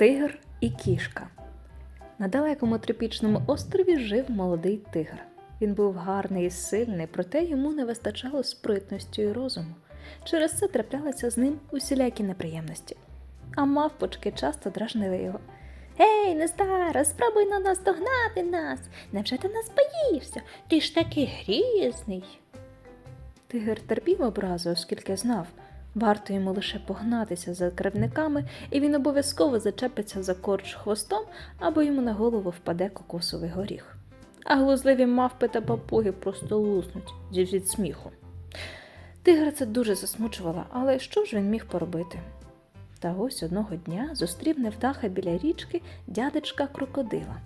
Тигр і кішка. На далекому тропічному острові жив молодий тигр. Він був гарний і сильний, проте йому не вистачало спритності і розуму. Через це траплялися з ним усілякі неприємності. А мавпочки часто дражнили його. Гей, Нестара, спробуй на нас догнати нас. Невже ти нас боїшся? Ти ж такий грізний. Тигр терпів образу, оскільки знав, варто йому лише погнатися за кривниками, і він обов'язково зачепиться за корч хвостом або йому на голову впаде кокосовий горіх. А глузливі мавпи та папуги просто луснуть від сміху. Тигра це дуже засмучувало, але що ж він міг поробити? Та ось одного дня зустрів невдаха біля річки дядечка крокодила.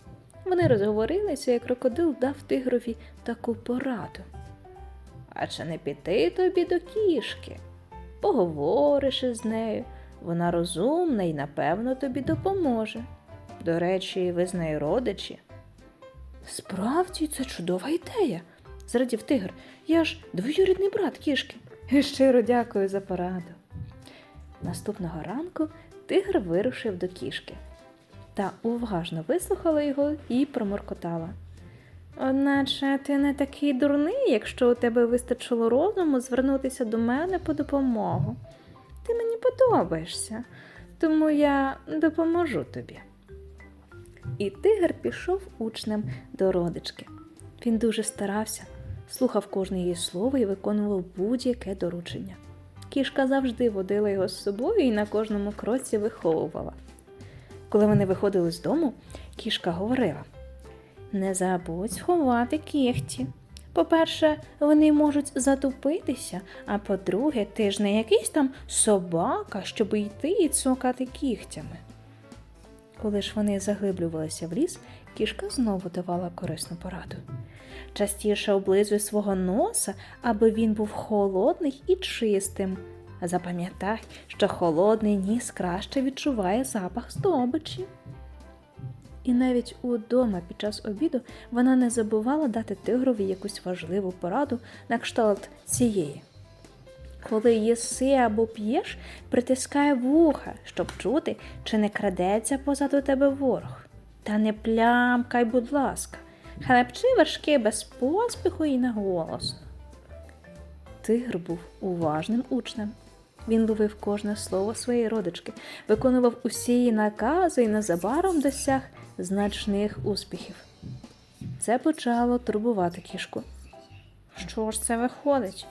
Вони розговорилися, і крокодил дав тигрові таку пораду. А чи не піти тобі до кішки? Поговориш із нею, вона розумна і напевно тобі допоможе. До речі, ви з нею родичі. Справді, це чудова ідея, зрадів тигр. Я ж двоюрідний брат кішки. Щиро дякую за пораду. Наступного ранку тигр вирушив до кішки та уважно вислухала його і проморкотала. Одначе ти не такий дурний, якщо у тебе вистачило розуму звернутися до мене по допомогу. Ти мені подобаєшся, тому я допоможу тобі. І тигр пішов учнем до родички. Він дуже старався, слухав кожне її слово і виконував будь-яке доручення. Кішка завжди водила його з собою і на кожному кроці виховувала. Коли вони виходили з дому, кішка говорила: Не забудь сховати кігті. По-перше, вони можуть затупитися, а по-друге, ти ж не якийсь там собака, щоб йти і цокати кігтями. Коли ж вони заглиблювалися в ліс, кішка знову давала корисну пораду. Частіше облизуй свого носа, аби він був холодний і чистим. Запам'ятай, що холодний ніс краще відчуває запах здобичі. І навіть удома під час обіду вона не забувала дати тигрові якусь важливу пораду на кшталт цієї. Коли їси або п'єш, притискай вуха, щоб чути, чи не крадеться позаду тебе ворог. Та не плямкай, будь ласка, хлебчи вершки без поспіху і наголосно. Тигр був уважним учнем. Він ловив кожне слово своєї родички, виконував усі її накази і незабаром досяг значних успіхів. Це почало турбувати кішку. Що ж це виходить?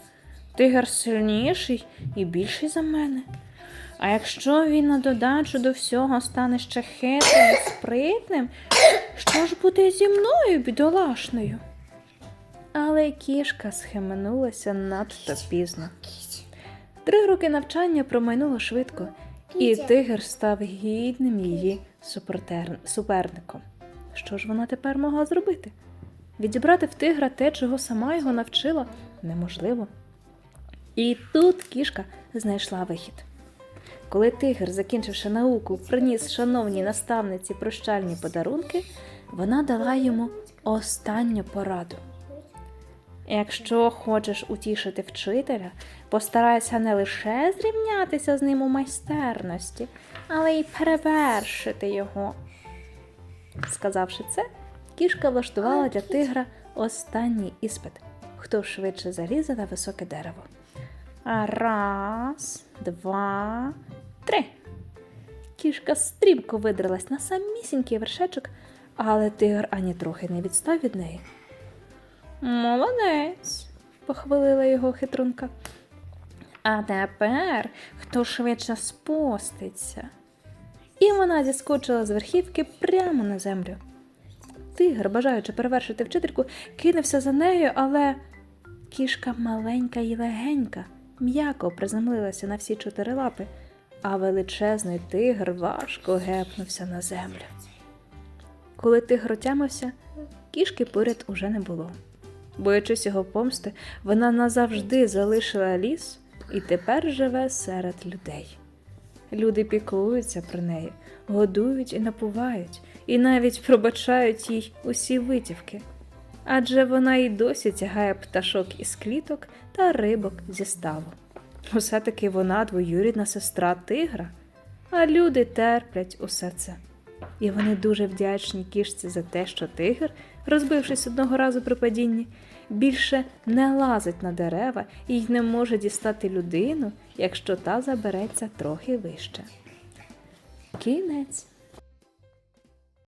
Тигр сильніший і більший за мене. А якщо він на додачу до всього стане ще хитрим і спритним, що ж буде зі мною, бідолашною? Але кішка схаменулася надто пізно. Три роки навчання промайнуло швидко, і тигр став гідним її суперником. Що ж вона тепер могла зробити? Відібрати в тигра те, чого сама його навчила, неможливо. І тут кішка знайшла вихід. Коли тигр, закінчивши науку, приніс шановній наставниці прощальні подарунки, вона дала йому останню пораду. Якщо хочеш утішити вчителя, постарайся не лише зрівнятися з ним у майстерності, але й перевершити його. Сказавши це, кішка влаштувала для тигра останній іспит, хто швидше залізе на високе дерево. Раз, два, три. Кішка стрімко видралась на самісінький вершечок, але тигр ані трохи не відстав від неї. Молодець, похвалила його хитрунка. А тепер хто швидше спуститься. І вона зіскочила з верхівки прямо на землю. Тигр, бажаючи перевершити вчительку, кинувся за нею, але кішка маленька і легенька, м'яко приземлилася на всі чотири лапи, а величезний тигр важко гепнувся на землю. Коли тигр отямився, кішки поряд уже не було. Боячись його помсти, вона назавжди залишила ліс і тепер живе серед людей. Люди піклуються про неї, годують і напувають, і навіть пробачають їй усі витівки. Адже вона й досі тягає пташок із кліток та рибок зі ставу. Усе таки вона двоюрідна сестра тигра, а люди терплять усе це. І вони дуже вдячні кішці за те, що тигр, розбившись одного разу при падінні, більше не лазить на дерева і й не може дістати людину, якщо та забереться трохи вище. Кінець.